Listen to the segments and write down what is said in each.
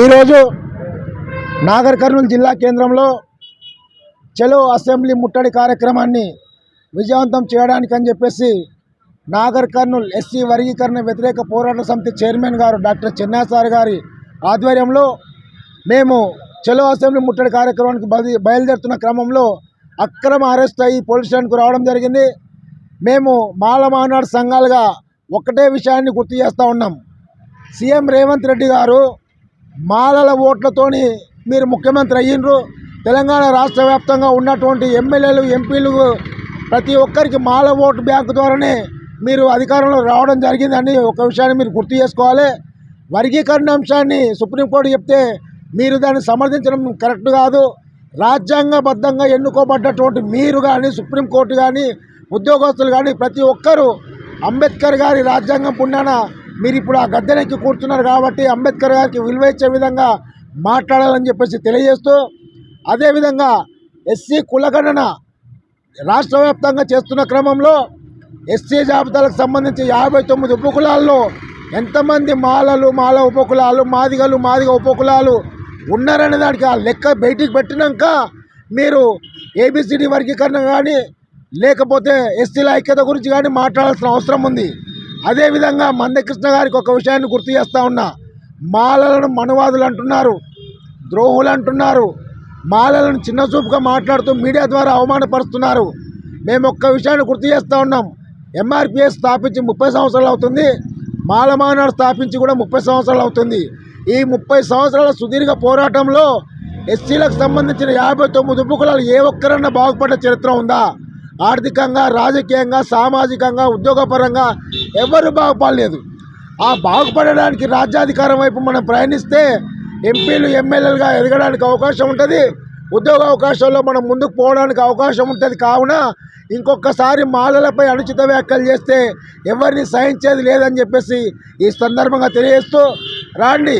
ఈరోజు నాగర్ కర్నూలు జిల్లా కేంద్రంలో చలో అసెంబ్లీ ముట్టడి కార్యక్రమాన్ని విజయవంతం చేయడానికి అని చెప్పేసి నాగర్ కర్నూలు ఎస్సీ వర్గీకరణ వ్యతిరేక పోరాట సమితి చైర్మన్ గారు డాక్టర్ చెన్నాసార్ గారి ఆధ్వర్యంలో మేము చలో అసెంబ్లీ ముట్టడి కార్యక్రమానికి బయలుదేరుతున్న క్రమంలో అక్రమ అరెస్ట్ అయ్యి పోలీస్ స్టేషన్కు రావడం జరిగింది. మేము మాల మానాడు సంఘాలుగా ఒకటే విషయాన్ని గుర్తు చేస్తూ ఉన్నాం. సీఎం రేవంత్ రెడ్డి గారు మాలల ఓట్లతోని మీరు ముఖ్యమంత్రి అయ్యిండ్రు. తెలంగాణ రాష్ట్ర వ్యాప్తంగా ఉన్నటువంటి ఎమ్మెల్యేలు ఎంపీలు ప్రతి ఒక్కరికి మాల ఓటు బ్యాంకు ద్వారానే మీరు అధికారంలో రావడం జరిగిందని ఒక విషయాన్ని మీరు గుర్తు చేసుకోవాలి. వర్గీకరణ అంశాన్ని సుప్రీంకోర్టు చెప్తే మీరు దాన్ని సమర్థించడం కరెక్ట్ కాదు. రాజ్యాంగబద్ధంగా ఎన్నుకోబడ్డటువంటి మీరు కానీ సుప్రీంకోర్టు కానీ ఉద్యోగస్తులు కానీ ప్రతి ఒక్కరూ అంబేద్కర్ గారి రాజ్యాంగం పుణ్యాన మీరు ఇప్పుడు ఆ గద్దెనెక్కి కూర్చున్నారు కాబట్టి అంబేద్కర్ గారికి విలువ ఇచ్చే విధంగా మాట్లాడాలని చెప్పేసి తెలియజేస్తూ అదేవిధంగా ఎస్సీ కులగణన రాష్ట్ర వ్యాప్తంగా చేస్తున్న క్రమంలో ఎస్సీ జాబితాలకు సంబంధించి యాభై తొమ్మిది ఉపకులాల్లో ఎంతమంది మాలలు మాల ఉపకులాలు మాదిగలు మాదిగ ఉపకులాలు ఉన్నారనే దానికి ఆ లెక్క బయటికి పెట్టినాక మీరు ఏబిసిడి వర్గీకరణ కానీ లేకపోతే ఎస్సీల ఐక్యత గురించి కానీ మాట్లాడాల్సిన అవసరం ఉంది. అదేవిధంగా మందకృష్ణ గారికి ఒక విషయాన్ని గుర్తు చేస్తూ ఉన్నా. మాలలను మనువాదులు అంటున్నారు ద్రోహులు అంటున్నారు. మాలలను చిన్నచూపుగా మాట్లాడుతూ మీడియా ద్వారా అవమానపరుస్తున్నారు. మేము ఒక్క విషయాన్ని గుర్తు చేస్తూ ఉన్నాం. ఎంఆర్పిఎస్ స్థాపించి ముప్పై సంవత్సరాలు అవుతుంది. మాలమానాడు స్థాపించి కూడా ముప్పై సంవత్సరాలు అవుతుంది. ఈ ముప్పై సంవత్సరాల సుదీర్ఘ పోరాటంలో ఎస్సీలకు సంబంధించిన యాభై తొమ్మిది ఉపకులాలు ఏ ఒక్కరన్నా బాగుపడ్డ చరిత్ర ఉందా? ఆర్థికంగా రాజకీయంగా సామాజికంగా ఉద్యోగపరంగా ఎవరు బాగుపడలేదు. ఆ బాగుపడడానికి రాజ్యాధికారం వైపు మనం ప్రయాణిస్తే ఎంపీలు ఎమ్మెల్యేలుగా ఎదగడానికి అవకాశం ఉంటుంది. ఉద్యోగ అవకాశాల్లో మనం ముందుకు పోవడానికి అవకాశం ఉంటుంది. కావున ఇంకొకసారి మాలలపై అనుచిత వ్యాఖ్యలు చేస్తే ఎవరిని సహించేది లేదని చెప్పేసి ఈ సందర్భంగా తెలియజేస్తూ రాండి.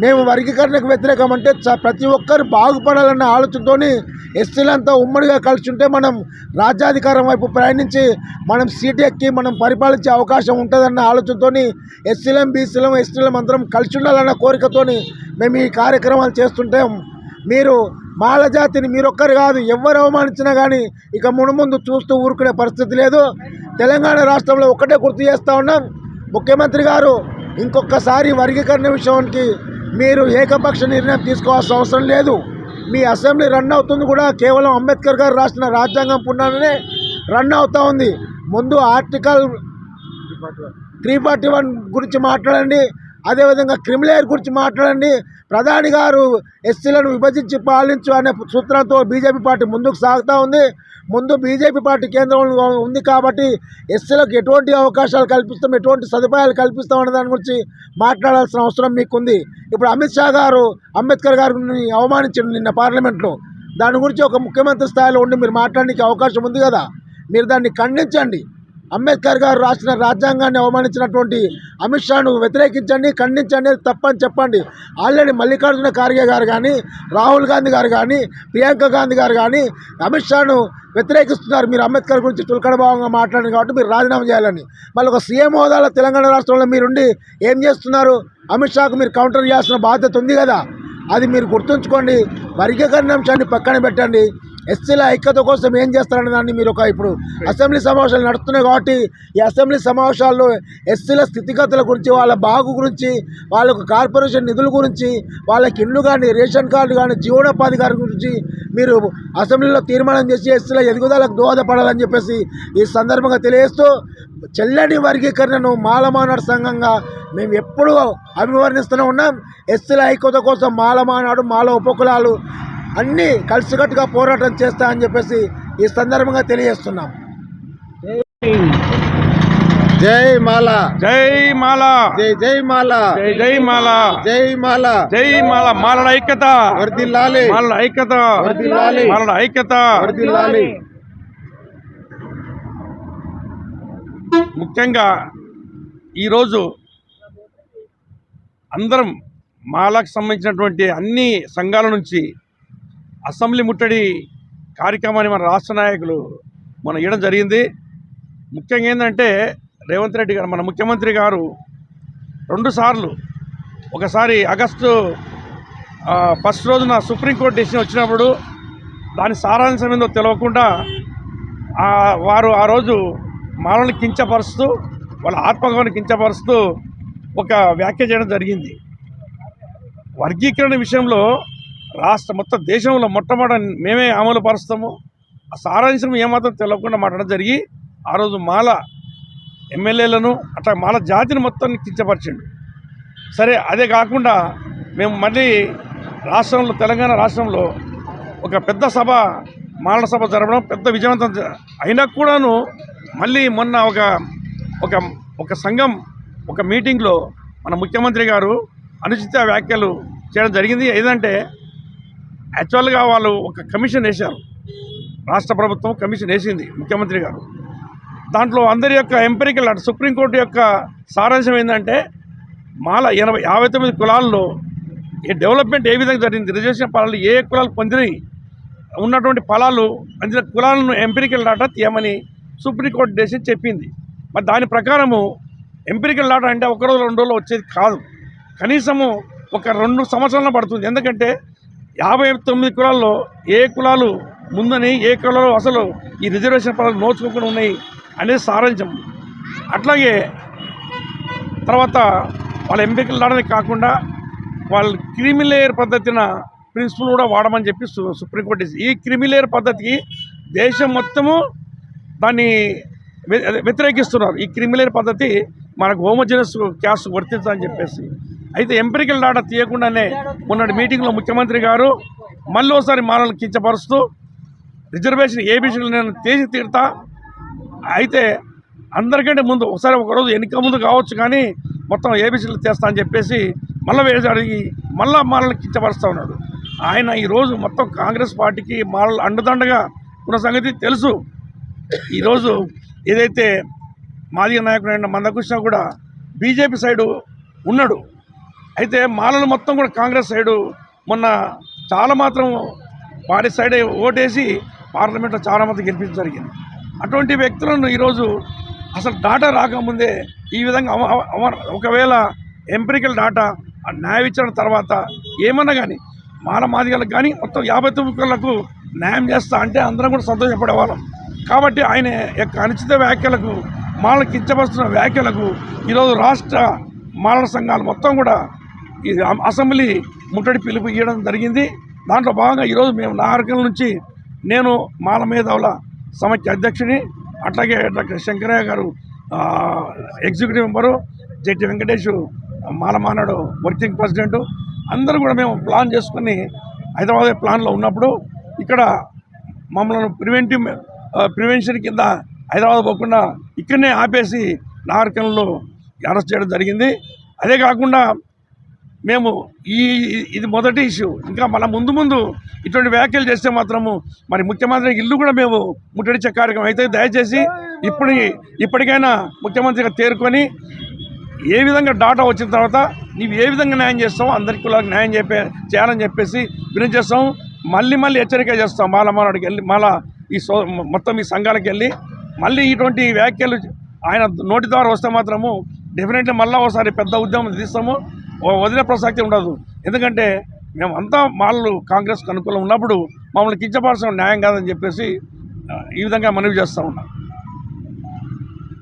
మేము వర్గీకరణకు వ్యతిరేకం అంటే చ- ప్రతి ఒక్కరు బాగుపడాలన్న ఆలోచనతోని ఎస్సీలంతా ఉమ్మడిగా కలిసి ఉంటే మనం రాజ్యాధికారం వైపు ప్రయాణించి మనం సీటు ఎక్కి మనం పరిపాలించే అవకాశం ఉంటుందన్న ఆలోచనతోని ఎస్సీలం బీసీలం ఎస్టీలం అందరం కలిసి ఉండాలన్న కోరికతోని మేము ఈ కార్యక్రమాలు చేస్తుంటాం. మీరు మాల జాతిని మీరొక్కరు కాదు ఎవరు అవమానించినా కానీ ఇక మునుముందు చూస్తూ ఊరుకునే పరిస్థితి లేదు. తెలంగాణ రాష్ట్రంలో ఒక్కటే గుర్తు చేస్తూ ఉన్నాం. ముఖ్యమంత్రి గారు ఇంకొకసారి వర్గీకరణ విషయానికి మీరు ఏకపక్ష నిర్ణయం తీసుకోవాల్సిన అవసరం లేదు. మీ అసెంబ్లీ రన్ అవుతుంది కూడా కేవలం అంబేద్కర్ గారు రాసిన రాజ్యాంగం పుణ్యాననే రన్ అవుతూ ఉంది. ముందు ఆర్టికల్ త్రీ ఫార్టీ వన్ గురించి మాట్లాడండి. అదేవిధంగా క్రిమిలేర్ గురించి మాట్లాడండి. ప్రధాని గారు ఎస్సీలను విభజించి పాలించు అనే సూత్రంతో బీజేపీ పార్టీ ముందుకు సాగుతూ ఉంది. ముందు బీజేపీ పార్టీ కేంద్రంలో ఉంది కాబట్టి ఎస్సీలకు ఎటువంటి అవకాశాలు కల్పిస్తాం ఎటువంటి సదుపాయాలు కల్పిస్తాం అనే దాని గురించి మాట్లాడాల్సిన అవసరం మీకుంది. ఇప్పుడు అమిత్ షా గారు అంబేద్కర్ గారిని అవమానించారు నిన్న పార్లమెంట్లో. దాని గురించి ఒక ముఖ్యమంత్రి స్థాయిలో ఉండి మీరు మాట్లాడడానికి అవకాశం ఉంది కదా. మీరు దాన్ని ఖండించండి. అంబేద్కర్ గారు రాసిన రాజ్యాంగాన్ని అవమానించినటువంటి అమిత్ షాను వ్యతిరేకించండి ఖండించండి తప్పని చెప్పండి. ఆల్రెడీ మల్లికార్జున ఖార్గే గారు కానీ రాహుల్ గాంధీ గారు కానీ ప్రియాంక గాంధీ గారు కానీ అమిత్ షాను వ్యతిరేకిస్తున్నారు. మీరు అంబేద్కర్ గురించి తులకడభావంగా మాట్లాడారు కాబట్టి మీరు రాజీనామా చేయాలని. మళ్ళీ ఒక సీఎం హోదాలో తెలంగాణ రాష్ట్రంలో మీరుండి ఏం చేస్తున్నారు? అమిత్ షాకు మీరు కౌంటర్ చేయాల్సిన బాధ్యత ఉంది కదా. అది మీరు గుర్తుంచుకోండి. వర్గీకరణ అంశాన్ని పక్కన పెట్టండి. ఎస్సీల ఐక్యత కోసం ఏం చేస్తారనే దాన్ని మీరు ఒక ఇప్పుడు అసెంబ్లీ సమావేశాలు నడుస్తున్నాయి కాబట్టి ఈ అసెంబ్లీ సమావేశాల్లో ఎస్సీల స్థితిగతుల గురించి వాళ్ళ బాగు గురించి వాళ్ళకు కార్పొరేషన్ నిధుల గురించి వాళ్ళకి ఇల్లు కానీ రేషన్ కార్డు కానీ జీవనోపాధి గారి గురించి మీరు అసెంబ్లీలో తీర్మానం చేసి ఎస్సీల ఎదుగుదలకు దోహదపడాలని చెప్పేసి ఈ సందర్భంగా తెలియజేస్తూ చెల్లని వర్గీకరణను మాలమానాడు సంఘంగా మేము ఎప్పుడూ అభివర్ణిస్తూనే ఉన్నాం. ఎస్సీల ఐక్యత కోసం మాలమానాడు మాల ఉపకులాలు అన్నీ కలిసికట్టుగా పోరాటం చేస్తా అని చెప్పేసి ఈ సందర్భంగా తెలియజేస్తున్నాం. జై మాల. జై మాల. జై జై మాల. జై జై మాల. జై మాల. జై మాల. మాలల ఐక్యత. వర్దిల్లాలి. మాలల ఐక్యత. వర్ధిల్లాలి. మాలల ఐక్యత. వర్దిల్లాలి. ముఖ్యంగా ఈరోజు అందరం మాలకు సంబంధించినటువంటి అన్ని సంఘాల నుంచి అసెంబ్లీ ముట్టడి కార్యక్రమాన్ని మన రాష్ట్ర నాయకులు మనం ఇవ్వడం జరిగింది. ముఖ్యంగా ఏంటంటే రేవంత్ రెడ్డి గారు మన ముఖ్యమంత్రి గారు రెండుసార్లు ఒకసారి ఆగస్టు ఫస్ట్ రోజున సుప్రీంకోర్టు డెసిషన్ వచ్చినప్పుడు దాని సారాంశం ఏందో తెలియకుండా వారు ఆ రోజు మనల్ని కించపరుస్తూ వాళ్ళ ఆత్మగౌరవాన్ని కించపరుస్తూ ఒక వ్యాఖ్య చేయడం జరిగింది. వర్గీకరణ విషయంలో రాష్ట్ర మొత్తం దేశంలో మొట్టమొదటి మేమే అమలు పరుస్తాము. ఆ సారాంశం ఏమాత్రం తెలియకుండా మాట్లాడడం జరిగి ఆ రోజు మాల ఎమ్మెల్యేలను అట్లా మాల జాతిని మొత్తాన్ని కించపరిచిండు. సరే అదే కాకుండా మేము మళ్ళీ రాష్ట్రంలో తెలంగాణ రాష్ట్రంలో ఒక పెద్ద సభ మాల సభ జరపడం పెద్ద విజయవంతం అయినా కూడాను మళ్ళీ మొన్న ఒక ఒక ఒక సంఘం ఒక మీటింగ్లో మన ముఖ్యమంత్రి గారు అనుచిత వ్యాఖ్యలు చేయడం జరిగింది. ఏదంటే యాక్చువల్గా వాళ్ళు ఒక కమిషన్ వేశారు. రాష్ట్ర ప్రభుత్వం కమిషన్ వేసింది ముఖ్యమంత్రి గారు. దాంట్లో అందరి యొక్క ఎంపెరికల్ అటు సుప్రీంకోర్టు యొక్క సారాంశం ఏంటంటే మాల ఎనభై యాభై తొమ్మిది కులాల్లో ఈ డెవలప్మెంట్ ఏ విధంగా జరిగింది రిజర్వేషన్ ఫలాలు ఏ కులాలు పొందినవి ఉన్నటువంటి ఫలాలు అందిన కులాలను ఎంపెరికల్ డాటా తీయమని సుప్రీంకోర్టు డెసిషన్ చెప్పింది. మరి దాని ప్రకారము ఎంపెరికల్ డాటా అంటే ఒక రోజు రెండు రోజులు వచ్చేది కాదు. కనీసము ఒక రెండు సంవత్సరాలు పడుతుంది. ఎందుకంటే యాభై తొమ్మిది కులాల్లో ఏ కులాలు ముందని ఏ కులాలు అసలు ఈ రిజర్వేషన్ పదాలు నోచుకోకుండా ఉన్నాయి అనేది సారాంశం. అట్లాగే తర్వాత వాళ్ళ ఎంపికలు దాడమే కాకుండా వాళ్ళు క్రిమిలేయర్ పద్ధతిన ప్రిన్సిపల్ కూడా వాడమని చెప్పి సు- సుప్రీంకోర్టు ఈ క్రిమిలేయర్ పద్ధతికి దేశం మొత్తము దాన్ని వ్యతిరేకిస్తున్నారు. ఈ క్రిమిలేయర్ పద్ధతి మనకు హోమోజనస్ క్యాస్ట్ వర్తించని చెప్పేసి. అయితే ఎంపిరికల్ డాటా తీయకుండానే మొన్నటి మీటింగ్లో ముఖ్యమంత్రి గారు మళ్ళీ ఒకసారి మానవులను కించపరుస్తూ రిజర్వేషన్ ఏబీసీలు నేను తీసి తీరుతా. అయితే అందరికంటే ముందు ఒకసారి ఒకరోజు ఎన్నిక ముందు కావచ్చు కానీ మొత్తం ఏబీసీలు చేస్తా అని చెప్పేసి మళ్ళీ వేసి అడిగి మళ్ళా మాలలు కించపరుస్తూ ఉన్నాడు. ఆయన ఈరోజు మొత్తం కాంగ్రెస్ పార్టీకి మాలలు అండదండగా ఉన్న సంగతి తెలుసు. ఈరోజు ఏదైతే మాజీ నాయకుడు అయిన మందకృష్ణ కూడా బీజేపీ సైడు ఉన్నాడు. అయితే మాలలు మొత్తం కూడా కాంగ్రెస్ సైడు మొన్న చాలా మాత్రం వారి సైడ్ ఓటేసి పార్లమెంట్లో చాలా మంది గెలిపించడం జరిగింది. అటువంటి వ్యక్తులను ఈరోజు అసలు డాటా రాకముందే ఈ విధంగా ఒకవేళ ఎంపెరికల్ డాటా ఆ న్యాయ విచారణ తర్వాత ఏమన్నా కానీ మాల మాదిగలకు కానీ మొత్తం యాభై తొమ్మిది న్యాయం చేస్తా అంటే అందరం కూడా సంతోషపడేవాళ్ళం కాబట్టి ఆయన యొక్క అనుచిత వ్యాఖ్యలకు మాలను కించపరుస్తున్న వ్యాఖ్యలకు ఈరోజు రాష్ట్ర మాలల సంఘాలు మొత్తం కూడా ఈ అసెంబ్లీ ముట్టడి పిలుపు ఇవ్వడం జరిగింది. దాంట్లో భాగంగా ఈరోజు మేము నాగరికల నుంచి నేను మాల మేధావుల సమైక్య అధ్యక్షుని అట్లాగే డాక్టర్ శంకరయ్య గారు executive member Jetti Venkatesh Malamahanadu working president అందరూ కూడా మేము ప్లాన్ చేసుకుని హైదరాబాద్ ప్లాన్లో ఉన్నప్పుడు ఇక్కడ మమ్మల్ని ప్రివెంటివ్ ప్రివెన్షన్ కింద హైదరాబాద్ పోకుండా ఇక్కడనే ఆపేసి నాగరికంలో అరెస్ట్ చేయడం జరిగింది. అదే కాకుండా మేము ఈ ఇది మొదటి ఇష్యూ. ఇంకా మన ముందు ముందు ఇటువంటి వ్యాఖ్యలు చేస్తే మాత్రము మరి ముఖ్యమంత్రి ఇల్లు కూడా మేము ముట్టడిచ్చే కార్యక్రమం అయితే దయచేసి ఇప్పుడు ఇప్పటికైనా ముఖ్యమంత్రిగా తేరుకొని ఏ విధంగా డాటా వచ్చిన తర్వాత నీవు ఏ విధంగా న్యాయం చేస్తావు అందరికీ కూడా న్యాయం చెప్పే చేయాలని చెప్పేసి వినతి చేస్తాం. మళ్ళీ మళ్ళీ హెచ్చరిక చేస్తాం. మాల మానాడికి వెళ్ళి మళ్ళా ఈ సో మొత్తం ఈ సంఘాలకు వెళ్ళి మళ్ళీ ఇటువంటి వ్యాఖ్యలు ఆయన నోటి ద్వారా వస్తే మాత్రము డెఫినెట్లీ మళ్ళీ ఒకసారి పెద్ద ఉద్యమం తీస్తాము. వదిలే ప్రసక్తి ఉండదు. ఎందుకంటే మేము అంతా కాంగ్రెస్కి అనుకూలం ఉన్నప్పుడు మమ్మల్ని కించపరచడం న్యాయం కాదని చెప్పేసి ఈ విధంగా మనవి చేస్తూ ఉన్నాం.